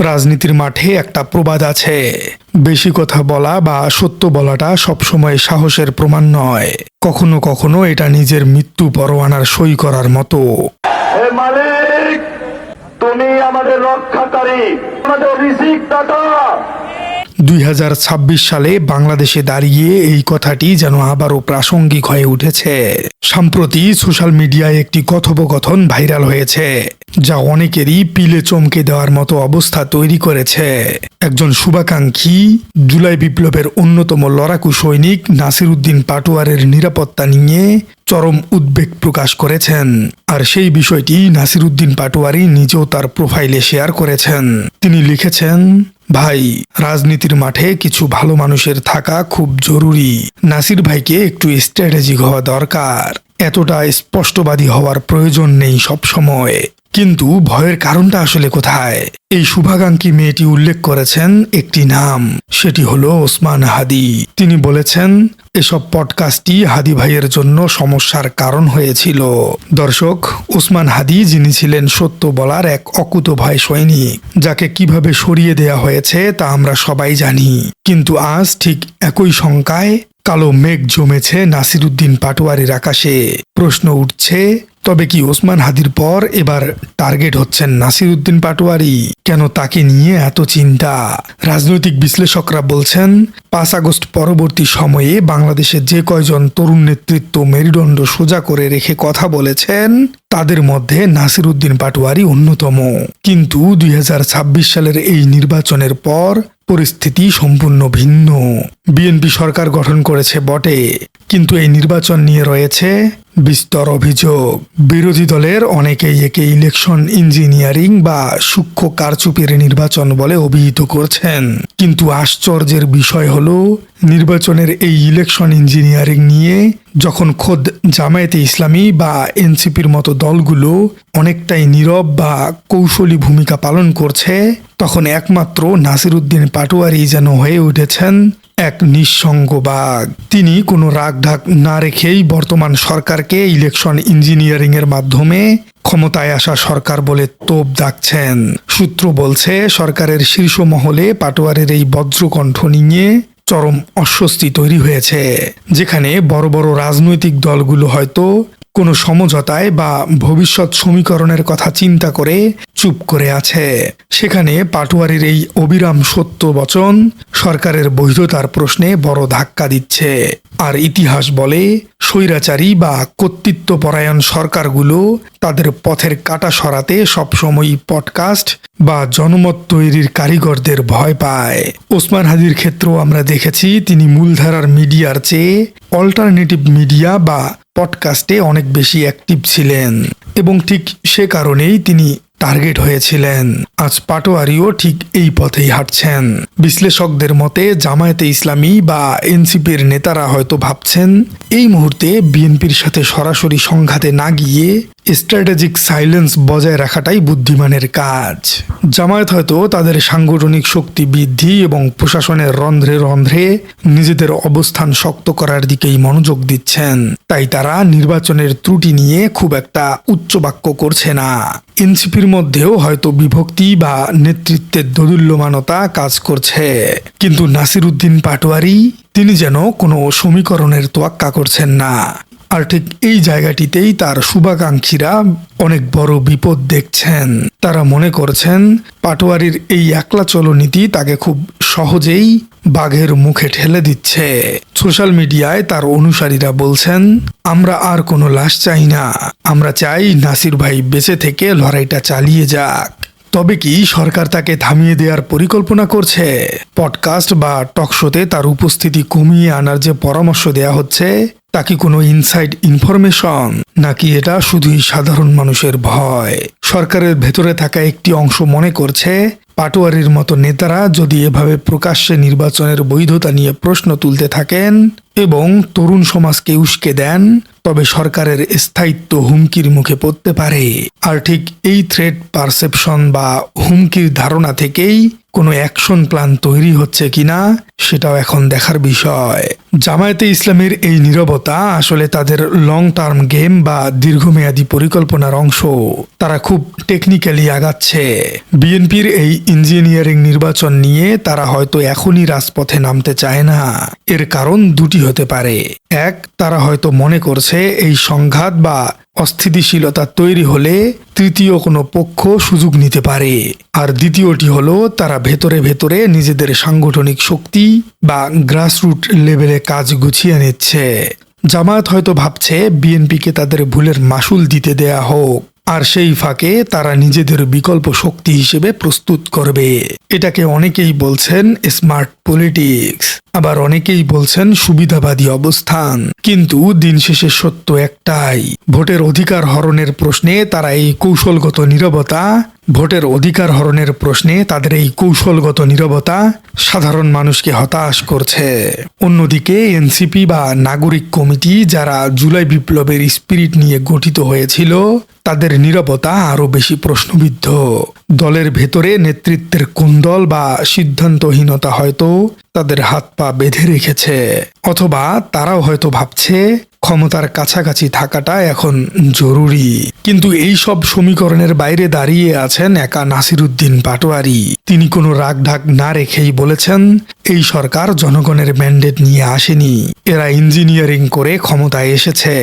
রাজনীতির মাঠে একটা প্রবাদ আছে। বেশি কথা বলা বা সত্য বলাটা সবসময় সাহসের প্রমাণ নয়। কখনো কখনো এটা নিজের মৃত্যু পরোয়ানার সই করার মতো। তুমি আমাদের রক্ষাকারী আমাদের রিজিক দাতা দুই সালে বাংলাদেশে দাঁড়িয়ে এই কথাটি যেন আবারও প্রাসঙ্গিক হয়ে উঠেছে। সম্প্রতি সোশ্যাল মিডিয়ায় একটি কথোপকথন ভাইরাল হয়েছে। যা অনেকেরই পিলে চমকে দেওয়ার মতো অবস্থা তৈরি করেছে। একজন শুভাকাঙ্ক্ষী, জুলাই বিপ্লবের অন্যতম লড়াকু সৈনিক নাসির উদ্দিন পাটোয়ারের নিরাপত্তা নিয়ে চরম উদ্বেগ প্রকাশ করেছেন। আর সেই বিষয়টি নাসির উদ্দিন পাটোয়ারি নিজেও তার প্রোফাইলে শেয়ার করেছেন। তিনি লিখেছেন, ভাই, রাজনীতির মাঠে কিছু ভালো মানুষের থাকা খুব জরুরি। নাসির ভাইকে একটু স্ট্র্যাটেজিক হওয়া দরকার। এতটা স্পষ্টবাদী হওয়ার প্রয়োজন নেই সব সময় কিন্তু ভয়ের কারণটা আসলে কোথায়? এই শুভাকাঙ্ক্ষী মেয়েটি উল্লেখ করেছেন একটি নাম, সেটি হলো ওসমান হাদি। তিনি বলেছেন, এসব পডকাস্টটি হাদি ভাইয়ের জন্য সমস্যার কারণ হয়েছিল। দর্শক, ওসমান হাদি যিনি ছিলেন সত্য বলার এক অকুত ভয় সৈনিক, যাকে কীভাবে সরিয়ে দেয়া হয়েছে তা আমরা সবাই জানি। কিন্তু আজ ঠিক একই শঙ্কায় কালো মেঘ জমেছে নাসিরুদ্দিন পাটোয়ারির আকাশে। প্রশ্ন উঠছে তবে কি ওসমান হাদির পর এবার টার্গেট হচ্ছেন নাসির উদ্দিন পাটোয়ারি? কেন তাকে নিয়ে এত চিন্তা? রাজনৈতিক বিশ্লেষকরা বলছেন, পাঁচ আগস্ট পরবর্তী সময়ে বাংলাদেশের যে কয়জন তরুণ নেতৃত্ব মেরুদণ্ড সোজা করে রেখে কথা বলেছেন তাদের মধ্যে নাসিরুদ্দিন পাটোয়ারি অন্যতম। কিন্তু দুই হাজার ছাব্বিশ সালের এই নির্বাচনের পর পরিস্থিতি সম্পূর্ণ ভিন্ন। বিএনপি সরকার গঠন করেছে বটে, কিন্তু এই নির্বাচন নিয়ে রয়েছে বিস্তর অভিযোগ। বিরোধী দলের অনেকেই একে ইলেকশন ইঞ্জিনিয়ারিং বা সূক্ষ্ম কারচুপির নির্বাচন বলে অভিহিত করছেন। কিন্তু আশ্চর্যের বিষয় হলো, নির্বাচনের এই ইলেকশন ইঞ্জিনিয়ারিং নিয়ে যখন খোদ জামায়াতে ইসলামী বা এনসিপির মতো দলগুলো অনেকটাই নীরব বা কৌশলী ভূমিকা পালন করছে, তখন একমাত্র নাসিরুদ্দিন পাটোয়ারি যেন হয়ে উঠেছেন এক নিঃসঙ্গ বাঘ। তিনি কোনো রাগ রাগঢাক না রেখেই বর্তমান সরকারকে ইলেকশন ইঞ্জিনিয়ারিং এর মাধ্যমে ক্ষমতায় আসা সরকার বলে তোপ ডাকছেন। সূত্র বলছে, সরকারের শীর্ষ মহলে পাটোয়ারের এই বজ্রকণ্ঠ নিয়ে চরম অস্বস্তি তৈরি হয়েছে যেখানে বড় বড় রাজনৈতিক দলগুলো হয়তো কোনো সমঝোতায় বা ভবিষ্যৎ সমীকরণের কথা চিন্তা করে চুপ করে আছে। সেখানে পাটোয়ারির এই অবিরাম সত্য বচন সরকারের বৈধতার প্রশ্নে বড় ধাক্কা দিচ্ছে। আর ইতিহাস বলে, স্বৈরাচারী বা কর্তৃত্বপরায়ণ সরকারগুলো তাদের পথের কাটা সরাতে সবসময়ই পডকাস্ট বা জনমত তৈরির কারিগরদের ভয় পায়। ওসমান হাদির ক্ষেত্রেও আমরা দেখেছি, তিনি মূলধারার মিডিয়ার চেয়ে অল্টারনেটিভ মিডিয়া বা পডকাস্টে অনেক বেশি অ্যাক্টিভ ছিলেন এবং ঠিক সে কারণেই তিনি টার্গেট হয়েছিলেন। আজ পাটোয়ারিও ঠিক এই পথেই হাঁটছেন। বিশ্লেষকদের মতে, জামায়াতে ইসলামী বা এনসিপির নেতারা হয়তো ভাবছেন, এই মুহূর্তে বিএনপির সাথে সরাসরি সংঘাতে না গিয়ে স্ট্র্যাটেজিক সাইলেন্স বজায় রাখাটাই বুদ্ধিমানের কাজ। জামায়াত হয়তো তাদের সাংগঠনিক শক্তি বৃদ্ধি এবং প্রশাসনের রন্ধ্রে রন্ধ্রে নিজেদের অবস্থান শক্ত করার দিকেই মনোযোগ দিচ্ছেন। তাই তারা নির্বাচনের ত্রুটি নিয়ে খুব একটা উচ্চবাক্য করছে না। এনসিপির মধ্যেও হয়তো বিভক্তি বা নেতৃত্বের দোদুল্যমানতা কাজ করছে। কিন্তু নাসির উদ্দিন পাটোয়ারি, তিনি যেন কোনো সমীকরণের তোয়াক্কা করছেন না। আর ঠিক এই জায়গাটিতেই তার শুভাকাঙ্ক্ষীরা অনেক বড় বিপদ দেখছেন। তারা মনে করছেন, পাটোয়ারির এই একলা চলনীতি তাকে খুব সহজেই বাঘের মুখে ঠেলে দিচ্ছে। সোশ্যাল মিডিয়ায় তার অনুসারীরা বলছেন, আমরা আর কোনো লাশ চাই না। আমরা চাই নাসির ভাই বেঁচে থেকে লড়াইটা চালিয়ে যাক। তবে কি সরকার তাকে থামিয়ে দেওয়ার পরিকল্পনা করছে? পডকাস্ট বা টকশোতে তার উপস্থিতি কমিয়ে আনার যে পরামর্শ দেয়া হচ্ছে, তা কি কোনো ইনসাইড ইনফরমেশন? নাকি এটা শুধুই সাধারণ মানুষের ভয়? সরকারের ভেতরে থাকা একটি অংশ মনে করছে, পাটোয়ারির মতো নেতারা যদি এভাবে প্রকাশ্যে নির্বাচনের বৈধতা নিয়ে প্রশ্ন তুলতে থাকেন এবং তরুণ সমাজকে উস্কে দেন তবে সরকারের স্থায়িত্ব হুমকির মুখে পড়তে পারে। আর ঠিক এই থ্রেড পারসেপশন বা হুমকির ধারণা থেকেই কোনো অ্যাকশন প্ল্যান তৈরি হচ্ছে কিনা সেটাও এখন দেখার বিষয়। জামায়াতে ইসলামের এই নীরবতা আসলে তাদের লং টার্ম গেম বা দীর্ঘমেয়াদী পরিকল্পনার অংশ। তারা খুব টেকনিক্যালি আগাচ্ছে। বিএনপির এই ইঞ্জিনিয়ারিং নির্বাচন নিয়ে তারা হয়তো এখনই রাজপথে নামতে চায় না। এর কারণ দুটি হতে পারে। এক, তারা হয়তো মনে করছে এই সংঘাত বা অস্থিতিশীলতা তৈরি হলে তৃতীয় কোনো পক্ষ সুযোগ নিতে পারে। আর দ্বিতীয়টি হলো, তারা ভেতরে ভেতরে নিজেদের সাংগঠনিক শক্তি বা গ্রাসরুট লেভেলে কাজ গুছিয়ে নিচ্ছে। জামায়াত হয়তো ভাবছে, বিএনপিকে তাদের ভুলের মাসুল দিতে দেয়া হোক। আর সেই ফাঁকে তারা নিজেদের বিকল্প শক্তি হিসেবে প্রস্তুত করবে। এটাকে অনেকেই বলছেন স্মার্ট পলিটিক্স আবার অনেকেই বলছেন সুবিধাবাদী অবস্থান। কিন্তু দিন শেষে সত্য একটাই। ভোটের অধিকার হরণের প্রশ্নে তারা এই কৌশলগত নীরবতা, ভোটের অধিকার হরণের প্রশ্নে তাদের এই কৌশলগত নীরবতা সাধারণ মানুষকে হতাশ করছে। অন্যদিকে এনসিপি বা নাগরিক কমিটি যারা জুলাই বিপ্লবের স্পিরিট নিয়ে গঠিত হয়েছিল, তাদের নীরবতা আরও বেশি প্রশ্নবিদ্ধ। দলের ভেতরে নেতৃত্বের কুন্দল বা সিদ্ধান্তহীনতা হয়তো তাদের হাত পা বেঁধে রেখেছে, অথবা তারাও হয়তো ভাবছে ক্ষমতার কাছাকাছি থাকাটা এখন জরুরি। কিন্তু এই সব সমীকরণের বাইরে দাঁড়িয়ে আছেন একা নাসিরুদ্দিন পাটোয়ারি। তিনি কোনো রাগঢাক না রেখেই বলেছেন, এই সরকার জনগণের ম্যান্ডেট নিয়ে আসেনি। এরা ইঞ্জিনিয়ারিং করে ক্ষমতায় এসেছে।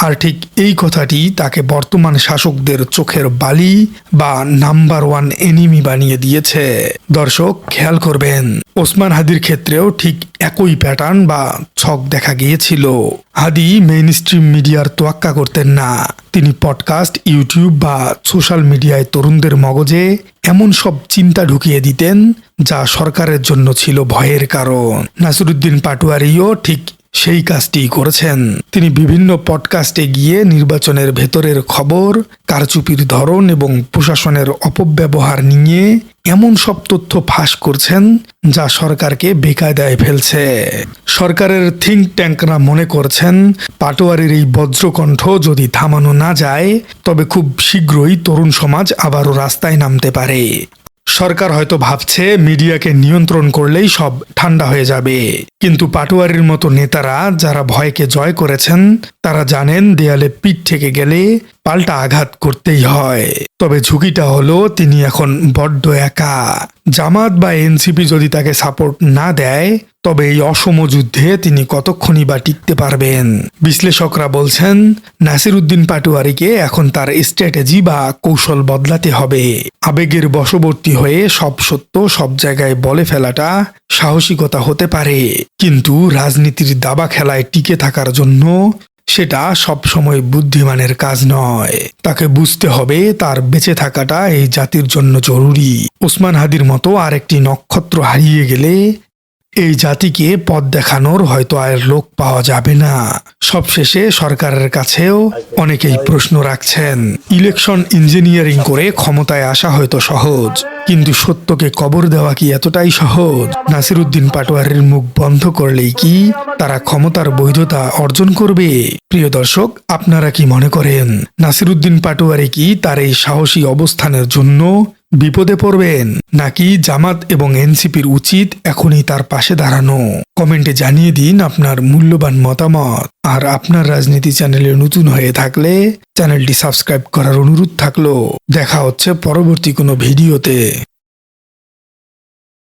আর ঠিক এই কথাটি তাকে বর্তমান শাসকদের চোখের বালি বা নাম্বার ওয়ান এনিমি বানিয়ে দিয়েছে। দর্শক, খেয়াল করবেন, ওসমান হাদির ক্ষেত্রেও ঠিক একই প্যাটার্ন বা ছক দেখা গিয়েছিল। হাদি মেইন স্ট্রিম মিডিয়ার তোয়াক্কা করতেন না। তিনি পডকাস্ট, ইউটিউব বা সোশ্যাল মিডিয়ায় তরুণদের মগজে এমন সব চিন্তা ঢুকিয়ে দিতেন যা সরকারের জন্য ছিল ভয়ের কারণ। নাসিরুদ্দিন পাটুয়ারিও ঠিক সেই কাজটি করেছেন। তিনি বিভিন্ন পডকাস্টে গিয়ে নির্বাচনের ভেতরের খবর, কারচুপির ধরন এবং প্রশাসনের অপব্যবহার নিয়ে এমন সব তথ্য ফাঁস করছেন যা সরকারকে বেকায়দায় ফেলছে। সরকারের থিঙ্ক ট্যাঙ্করা মনে করছেন, পাটোয়ারির এই বজ্রকণ্ঠ যদি থামানো না যায়, তবে খুব শীঘ্রই তরুণ সমাজ আবারও রাস্তায় নামতে পারে। সরকার হয়তো ভাবছে মিডিয়াকে নিয়ন্ত্রণ করলেই সব ঠান্ডা হয়ে যাবে। কিন্তু পাটোয়ারির মতো নেতারা যারা ভয়কে জয় করেছেন, তারা জানেন দেয়ালে পিঠ থেকে গেলে পাল্টা আঘাত করতেই হয়। তবে ঝুঁকিটা হলো তিনি এখন বড্ড একা। জামাত বা এনসিপি যদি তাকে সাপোর্ট না দেয়, তবে এই অসম যুদ্ধে তিনি কতক্ষণই বা টিকতে পারবেন? বিশ্লেষকরা বলছেন, নাসিরুদ্দিন পাটুয়ারিকে এখন তার স্ট্র্যাটেজি বা কৌশল বদলাতে হবে। আবেগের বশবর্তী হয়ে সব সত্য সব জায়গায় বলে ফেলাটা সাহসিকতা হতে পারে। কিন্তু রাজনীতির দাবা খেলায় টিকে থাকার জন্য সেটা সবসময় বুদ্ধিমানের কাজ নয়। তাকে বুঝতে হবে তার বেঁচে থাকাটা এই জাতির জন্য জরুরি। ওসমান হাদির মতো আরেকটি নক্ষত্র হারিয়ে গেলে এই জাতিকে পথ দেখানোর হয়তো আর লোক পাওয়া যাবে না। সবশেষে সরকারের কাছেও অনেকেই প্রশ্ন রাখছেন। ইলেকশন ইঞ্জিনিয়ারিং করে ক্ষমতায় আসা হয়তো সহজ। কিন্তু সত্যকে কবর দেওয়া কি এতটাই সহজ? নাসিরুদ্দিন পাটোয়ারের মুখ বন্ধ করলেই কি তারা ক্ষমতার বৈধতা অর্জন করবে? প্রিয় দর্শক, আপনারা কি মনে করেন, নাসিরুদ্দিন পাটোয়ারি কি তার এই সাহসী অবস্থানের জন্য বিপদে পড়বেন। নাকি জামাত এবং এনসিপির উচিত এখনই তার পাশে দাঁড়ানো? কমেন্টে জানিয়ে দিন আপনার মূল্যবান মতামত। আর আপনার রাজনীতি চ্যানেলে নতুন হয়ে থাকলে চ্যানেলটি সাবস্ক্রাইব করার অনুরোধ থাকল। দেখা হচ্ছে পরবর্তী কোনো ভিডিওতে।